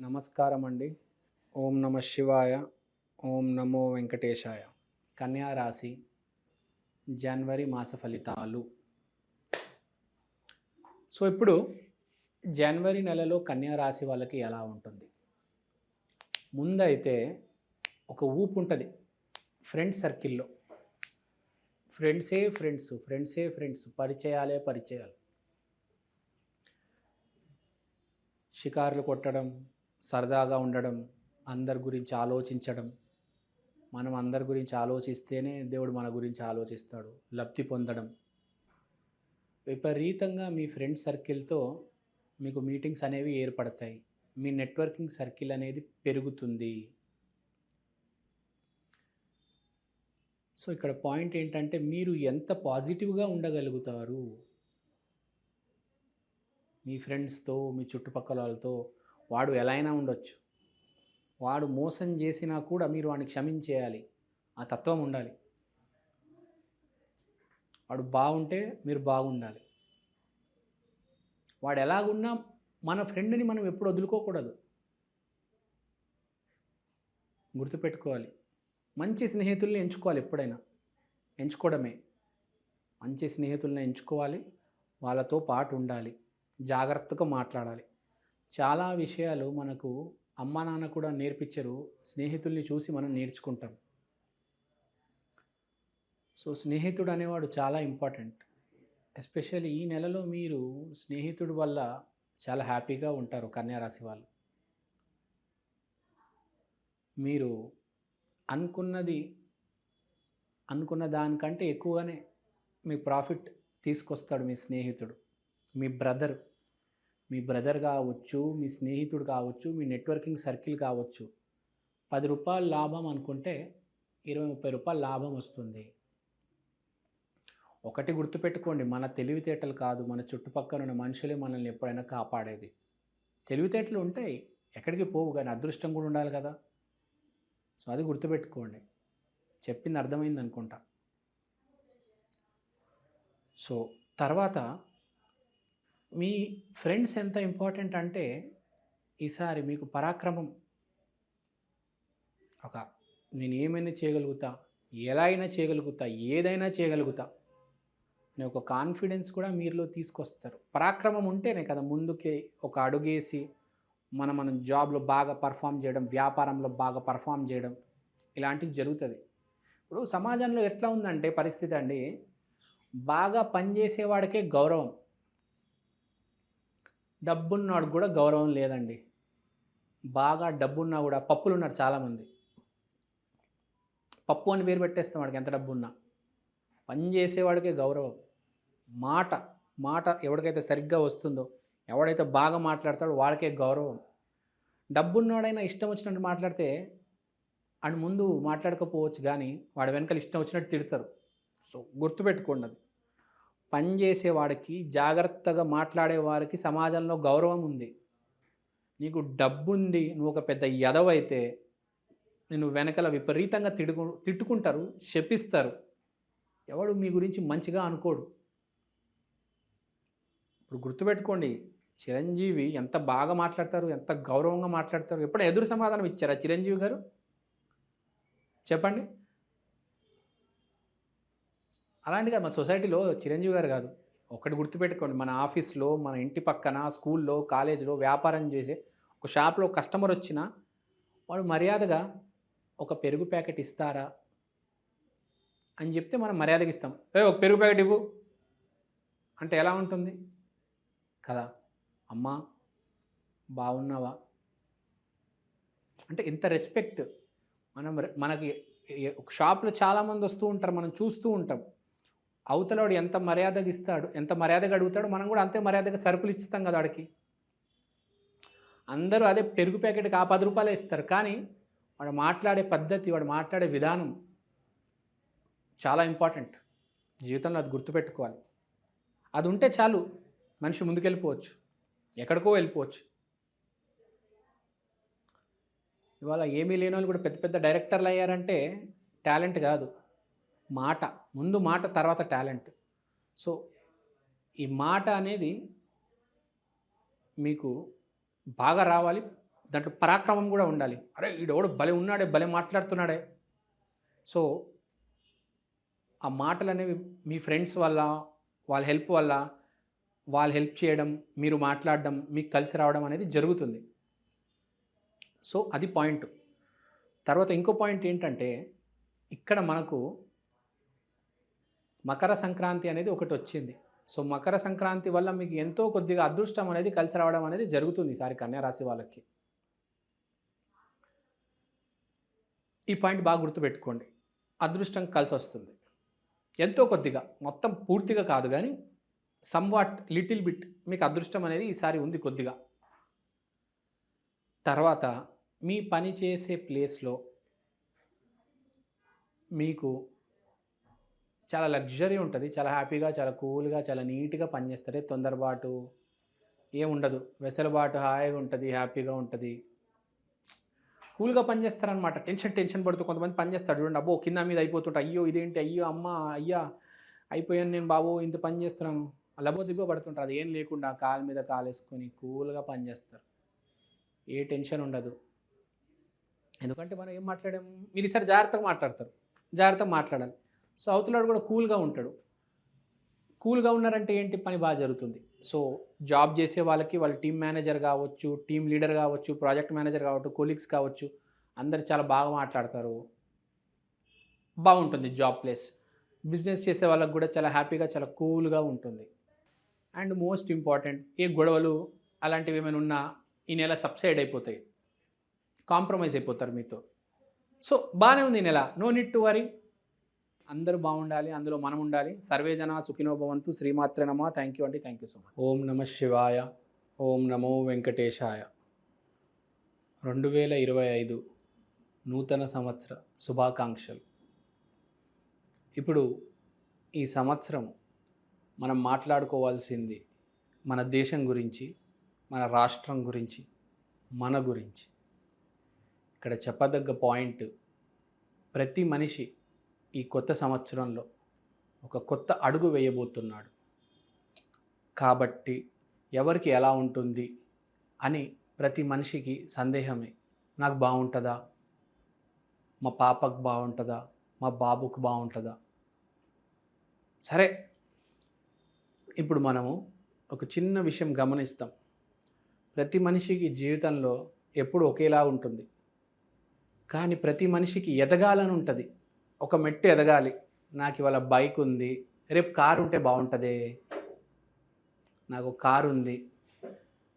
నమస్కారం అండి ఓం నమ శివాయ ఓం నమో వెంకటేశాయ. కన్యా రాశి జనవరి మాస ఫలితాలు. సో ఇప్పుడు జనవరి నెలలో కన్యా రాశి వాళ్ళకి ఎలా ఉంటుంది? ముందైతే ఒక ఊపు ఉంటుంది ఫ్రెండ్స్ సర్కిల్లో. ఫ్రెండ్సే ఫ్రెండ్స్ ఫ్రెండ్సే ఫ్రెండ్స్ పరిచయాలే పరిచయాలు. షికారులు కొట్టడం సరదాగా ఉండడం అందరి గురించి ఆలోచించడం. మనం అందరి గురించి ఆలోచిస్తేనే దేవుడు మన గురించి ఆలోచిస్తాడు. లబ్ధి పొందడం. విపరీతంగా మీ ఫ్రెండ్ సర్కిల్తో మీకు మీటింగ్స్ అనేవి ఏర్పడతాయి. మీ నెట్వర్కింగ్ సర్కిల్ అనేది పెరుగుతుంది. సో ఇక్కడ పాయింట్ ఏంటంటే మీరు ఎంత పాజిటివ్గా ఉండగలుగుతారు? మీ ఫ్రెండ్స్తో మీ చుట్టుపక్కల వాళ్ళతో వాడు ఎలా అయినా ఉండొచ్చు. వాడు మోసం చేసినా కూడా మీరు వాడిని క్షమించేయాలి. ఆ తత్వం ఉండాలి. వాడు బాగుంటే మీరు బాగుండాలి. వాడు ఎలాగున్నా మన ఫ్రెండ్ని మనం ఎప్పుడు వదులుకోకూడదు. గుర్తుపెట్టుకోవాలి. మంచి స్నేహితుల్ని ఎంచుకోవాలి ఎప్పుడైనా. ఎంచుకోవడమే. మంచి స్నేహితుల్ని ఎంచుకోవాలి. వాళ్ళతో పాటు ఉండాలి. జాగ్రత్తగా మాట్లాడాలి. చాలా విషయాలు మనకు అమ్మా నాన్న కూడా నేర్పించరు. స్నేహితుల్ని చూసి మనం నేర్చుకుంటాం. సో స్నేహితుడు అనేవాడు చాలా ఇంపార్టెంట్. ఎస్పెషల్లీ ఈ నెలలో మీరు స్నేహితుడి వల్ల చాలా హ్యాపీగా ఉంటారు కన్యారాశి వాళ్ళు. మీరు అనుకున్నది అనుకున్న దానికంటే ఎక్కువగానే మీ ప్రాఫిట్ తీసుకొస్తాడు మీ స్నేహితుడు మీ బ్రదర్. మీ బ్రదర్ కావచ్చు మీ స్నేహితుడు కావచ్చు మీ నెట్వర్కింగ్ సర్కిల్ కావచ్చు పది రూపాయల లాభం అనుకుంటే ఇరవై ముప్పై రూపాయల లాభం వస్తుంది. ఒకటి గుర్తుపెట్టుకోండి మన తెలివితేటలు కాదు మన చుట్టుపక్కల ఉన్న మనుషులే మనల్ని ఎప్పుడైనా కాపాడేది. తెలివితేటలు ఉంటాయి ఎక్కడికి పోవు కానీ అదృష్టం కూడా ఉండాలి కదా. సో అది గుర్తుపెట్టుకోండి. చెప్పింది అర్థమైంది అనుకుంటా. సో తర్వాత మీ ఫ్రెండ్స్ ఎంత ఇంపార్టెంట్ అంటే ఈసారి మీకు పరాక్రమం. ఒక నేను ఏమైనా చేయగలుగుతా ఎలా అయినా చేయగలుగుతా ఏదైనా చేయగలుగుతా. అనే ఒక కాన్ఫిడెన్స్ కూడా మీరులో తీసుకొస్తారు. పరాక్రమం ఉంటేనే కదా ముందుకే ఒక అడుగేసి మనం మనం జాబ్లో బాగా పర్ఫామ్ చేయడం వ్యాపారంలో బాగా పర్ఫామ్ చేయడం ఇలాంటివి జరుగుతుంది. ఇప్పుడు సమాజంలో ఎట్లా ఉందంటే పరిస్థితి అండి బాగా పనిచేసేవాడికే గౌరవం. డబ్బున్నవాడికి కూడా గౌరవం లేదండి. బాగా డబ్బున్నా కూడా పప్పులు ఉన్నారు చాలామంది. పప్పు అని పేరు పెట్టేస్తాం వాడికి ఎంత డబ్బు ఉన్నా పని చేసేవాడికే గౌరవం. మాట మాట ఎవరికైతే సరిగ్గా వస్తుందో ఎవడైతే బాగా మాట్లాడతాడో వాడికే గౌరవం. డబ్బున్నవాడైనా ఇష్టం వచ్చినట్టు మాట్లాడితే అండ్ ముందు మాట్లాడకపోవచ్చు కానీ వాడి వెనకాల ఇష్టం వచ్చినట్టు తిడతారు. సో గుర్తుపెట్టుకోండి అది. పనిచేసేవాడికి జాగ్రత్తగా మాట్లాడే వారికి సమాజంలో గౌరవం ఉంది. నీకు డబ్బుంది నువ్వు ఒక పెద్ద యదవైతే నేను వెనకాల విపరీతంగా తిడుకు తిట్టుకుంటారు శపిస్తారు. ఎవడు మీ గురించి మంచిగా అనుకోడు. ఇప్పుడు గుర్తుపెట్టుకోండి చిరంజీవి ఎంత బాగా మాట్లాడతారు ఎంత గౌరవంగా మాట్లాడతారు ఎప్పుడు ఎదురు సమాధానం ఇచ్చారా చిరంజీవి గారు? చెప్పండి. అలాంటిగా మన సొసైటీలో చిరంజీవి గారు కాదు. ఒకటి గుర్తుపెట్టుకోండి మన ఆఫీస్లో మన ఇంటి పక్కన స్కూల్లో కాలేజీలో వ్యాపారం చేసే ఒక షాప్లో కస్టమర్ వచ్చినా వాడు మర్యాదగా ఒక పెరుగు ప్యాకెట్ ఇస్తారా అని చెప్తే మనం మర్యాదకి ఇస్తాం. ఏ ఒక పెరుగు ప్యాకెట్ ఇవ్వు. అంటే ఎలా ఉంటుంది? కదా అమ్మా బాగున్నావా? అంటే ఇంత రెస్పెక్ట్ మనం రె- మనకి ఒక షాప్లో చాలామంది వస్తూ ఉంటారు మనం చూస్తూ ఉంటాం. అవతలవాడు ఎంత మర్యాదగా ఇస్తాడు ఎంత మర్యాదగా అడుగుతాడో మనం కూడా అంతే మర్యాదగా సరుకులు ఇస్తాం కదా వాడికి అందరూ అదే పెరుగు ప్యాకెట్కి ఆ పది రూపాయలే ఇస్తారు. కానీ వాడు మాట్లాడే పద్ధతి వాడు మాట్లాడే విధానం చాలా ఇంపార్టెంట్. జీవితంలో అది గుర్తుపెట్టుకోవాలి. అది ఉంటే చాలు మనిషి ముందుకెళ్ళిపోవచ్చు. ఎక్కడికో వెళ్ళిపోవచ్చు. ఇవాళ ఏమీ లేని వాళ్ళు కూడా పెద్ద పెద్ద డైరెక్టర్లు అయ్యారంటే టాలెంట్ కాదు. మాట ముందు మాట తర్వాత టాలెంట్. సో ఈ మాట అనేది మీకు బాగా రావాలి దాంట్లో పరాక్రమం కూడా ఉండాలి. అరే వీడెవడు భలే ఉన్నాడే భలే మాట్లాడుతున్నాడే. సో ఆ మాటలు అనేవి మీ ఫ్రెండ్స్ వల్ల వాళ్ళ హెల్ప్ వల్ల వాళ్ళు హెల్ప్ చేయడం మీరు మాట్లాడడం మీకు కలిసి రావడం అనేది జరుగుతుంది. సో అది పాయింట్. తర్వాత ఇంకో పాయింట్ ఏంటంటే ఇక్కడ మనకు మకర సంక్రాంతి అనేది ఒకటి వచ్చింది. సో మకర సంక్రాంతి వల్ల మీకు ఎంతో కొద్దిగా అదృష్టం అనేది కలిసి రావడం అనేది జరుగుతుంది ఈసారి కన్యా రాశి వాళ్ళకి. ఈ పాయింట్ బాగా గుర్తుపెట్టుకోండి. అదృష్టం కలిసి వస్తుంది. ఎంతో కొద్దిగా మొత్తం పూర్తిగా కాదు కానీ సమ్వాట్ లిటిల్ బిట్ మీకు అదృష్టం అనేది ఈసారి ఉంది కొద్దిగా. తర్వాత మీ పని చేసే ప్లేస్లో మీకు చాలా లగ్జరీ ఉంటుంది. చాలా హ్యాపీగా చాలా కూల్గా చాలా నీట్గా పనిచేస్తారు. తొందరపాటు ఏముండదు. వెసలుబాటు హాయిగా ఉంటుంది హ్యాపీగా ఉంటుంది. కూల్గా పనిచేస్తారనమాట టెన్షన్ టెన్షన్ పడుతూ కొంతమంది పనిచేస్తారు చూడండి. అబ్బో కింద మీద అయిపోతుంటే అయ్యో ఇదేంటి? అయ్యో అమ్మ అయ్యా అయిపోయాను నేను బాబు ఇంత పని చేస్తున్నాను. లబో దిబ్బో పడుతుంటారు. అది ఏం లేకుండా కాలు మీద కాలు వేసుకొని కూల్గా పనిచేస్తారు. ఏ టెన్షన్ ఉండదు. ఎందుకంటే మనం ఏం మాట్లాడాము మీరు ఈసారి జాగ్రత్తగా మాట్లాడతారు. జాగ్రత్తగా మాట్లాడాలి. సో అవతలాడు కూడా కూల్గా ఉంటాడు. కూల్గా ఉన్నారంటే ఏంటి? పని బాగా జరుగుతుంది. సో జాబ్ చేసే వాళ్ళకి వాళ్ళ టీం మేనేజర్ కావచ్చు టీం లీడర్ కావచ్చు ప్రాజెక్ట్ మేనేజర్ కావచ్చు కొలీగ్స్ కావచ్చు అందరు చాలా బాగా మాట్లాడతారు. బాగుంటుంది జాబ్ ప్లేస్. బిజినెస్ చేసే వాళ్ళకి కూడా చాలా హ్యాపీగా చాలా కూల్గా ఉంటుంది. అండ్ మోస్ట్ ఇంపార్టెంట్ ఏ గొడవలు అలాంటివి ఏమైనా ఉన్నా ఈ నెల సబ్సైడ్ అయిపోతాయి. కాంప్రమైజ్ అయిపోతారు మీతో. సో బాగానే ఉంది ఈ నెల. No need to worry. అందరూ బాగుండాలి అందులో మనం ఉండాలి సర్వే జన సుఖినో భవంతు. శ్రీమాత్ర నమ. థ్యాంక్ యూ అండి. థ్యాంక్ యూ సో మచ్ ఓం నమ శివాయ. ఓం నమో వెంకటేశాయ. రెండు వేల ఇరవై ఐదు నూతన సంవత్సర శుభాకాంక్షలు. ఇప్పుడు ఈ సంవత్సరం మనం మాట్లాడుకోవాల్సింది మన దేశం గురించి మన రాష్ట్రం గురించి మన గురించి. ఇక్కడ చెప్పదగ్గ పాయింట్ ప్రతి మనిషి ఈ కొత్త సంవత్సరంలో ఒక కొత్త అడుగు వేయబోతున్నాడు. కాబట్టి ఎవరికి ఎలా ఉంటుంది అని ప్రతి మనిషికి సందేహమే. నాకు బాగుంటుందా? మా పాపకు బాగుంటుందా? మా బాబుకు బాగుంటుందా? సరే ఇప్పుడు మనము ఒక చిన్న విషయం గమనిస్తాం. ప్రతి మనిషికి జీవితంలో ఎప్పుడు ఒకేలా ఉంటుంది. కానీ ప్రతి మనిషికి ఎదగాలని ఉంటుంది. ఒక మెట్టు ఎదగాలి. నాకు ఇవాళ బైక్ ఉంది. రేపు కారు ఉంటే బాగుంటుంది. నాకు కారు ఉంది.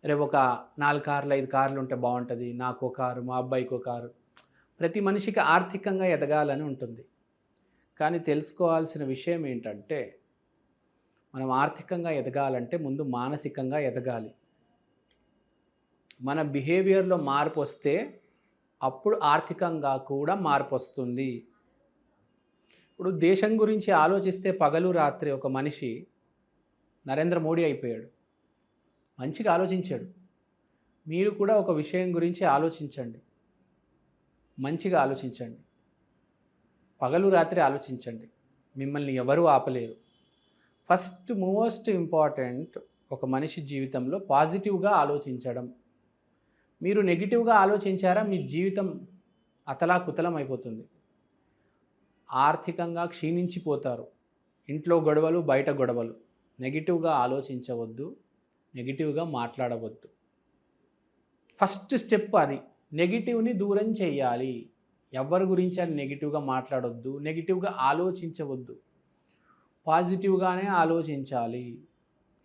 రేపు ఒక నాలుగు కార్లు ఐదు కార్లు ఉంటే బాగుంటుంది. నాకు ఒక కారు మా అబ్బాయికి ఒక కారు. ప్రతి మనిషికి ఆర్థికంగా ఎదగాలని ఉంటుంది. కానీ తెలుసుకోవాల్సిన విషయం ఏంటంటే మనం ఆర్థికంగా ఎదగాలంటే ముందు మానసికంగా ఎదగాలి. మన బిహేవియర్లో మార్పు వస్తే అప్పుడు ఆర్థికంగా కూడా మార్పు వస్తుంది. ఇప్పుడు దేశం గురించి ఆలోచిస్తే పగలు రాత్రి ఒక మనిషి నరేంద్ర మోడీ అయిపోయాడు. మంచిగా ఆలోచించాడు. మీరు కూడా ఒక విషయం గురించి ఆలోచించండి. మంచిగా ఆలోచించండి. పగలు రాత్రి ఆలోచించండి. మిమ్మల్ని ఎవరూ ఆపలేరు. ఫస్ట్ మోస్ట్ ఇంపార్టెంట్ ఒక మనిషి జీవితంలో పాజిటివ్గా ఆలోచించడం. మీరు నెగిటివ్గా ఆలోచించారా? మీ జీవితం అతలాకుతలం అయిపోతుంది. ఆర్థికంగా క్షీణించిపోతారు. ఇంట్లో గొడవలు బయట గొడవలు. నెగిటివ్గా ఆలోచించవద్దు నెగిటివ్గా మాట్లాడవద్దు. ఫస్ట్ స్టెప్ అది. నెగిటివ్ని దూరం చేయాలి. ఎవరి గురించి అని నెగిటివ్గా మాట్లాడొద్దు నెగిటివ్గా ఆలోచించవద్దు. పాజిటివ్గానే ఆలోచించాలి.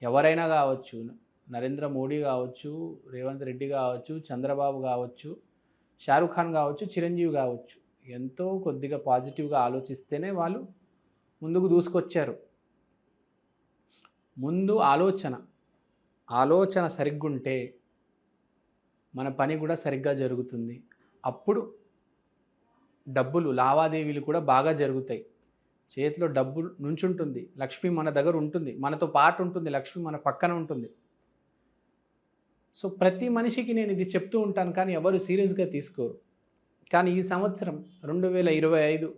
ఎవరైనా కావచ్చు నరేంద్ర మోడీ కావచ్చు రేవంత్ రెడ్డి కావచ్చు చంద్రబాబు కావచ్చు షారుఖ్ ఖాన్ కావచ్చు చిరంజీవి కావచ్చు. ఎంతో కొద్దిగా పాజిటివ్గా ఆలోచిస్తేనే వాళ్ళు ముందుకు దూసుకొచ్చారు. ముందు ఆలోచన ఆలోచన సరిగ్గుంటే మన పని కూడా సరిగ్గా జరుగుతుంది. అప్పుడు డబ్బులు లావాదేవీలు కూడా బాగా జరుగుతాయి. చేతిలో డబ్బు నుంచుంటుంది. లక్ష్మి మన దగ్గర ఉంటుంది. మనతో పాటు ఉంటుంది. లక్ష్మి మన పక్కన ఉంటుంది. సో ప్రతి మనిషికి నేను ఇది చెప్తూ ఉంటాను కానీ ఎవరు సీరియస్గా తీసుకోరు. కానీ ఈ సంవత్సరం రెండు వేల ఇరవై ఐదు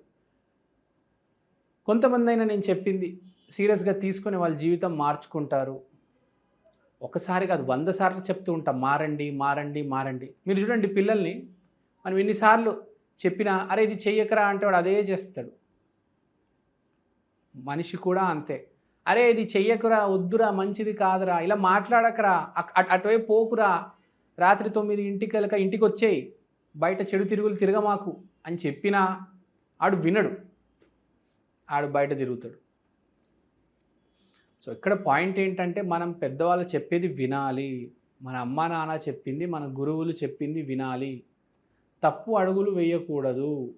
కొంతమంది అయినా నేను చెప్పింది సీరియస్గా తీసుకొని వాళ్ళ జీవితం మార్చుకుంటారు. ఒకసారి కాదు వంద సార్లు చెప్తూ ఉంటాం మారండి మారండి మారండి. మీరు చూడండి పిల్లల్ని మనం ఎన్నిసార్లు చెప్పినా అరే ఇది చెయ్యకరా అంటే వాడు అదే చేస్తాడు. మనిషి కూడా అంతే. అరే ఇది చెయ్యకురా వద్దురా మంచిది కాదురా ఇలా మాట్లాడకరా అటువైపు పోకురా రాత్రి తొమ్మిది ఇంటికి వెళ్ళక ఇంటికి వచ్చేయి బయట చెడు తిరుగులు తిరగమాకు అని చెప్పినా ఆడు వినడు. ఆడు బయట తిరుగుతాడు. సో ఇక్కడ పాయింట్ ఏంటంటే మనం పెద్దవాళ్ళు చెప్పేది వినాలి. మన అమ్మా నాన్న చెప్పింది మన గురువులు చెప్పింది వినాలి. తప్పు అడుగులు వేయకూడదు.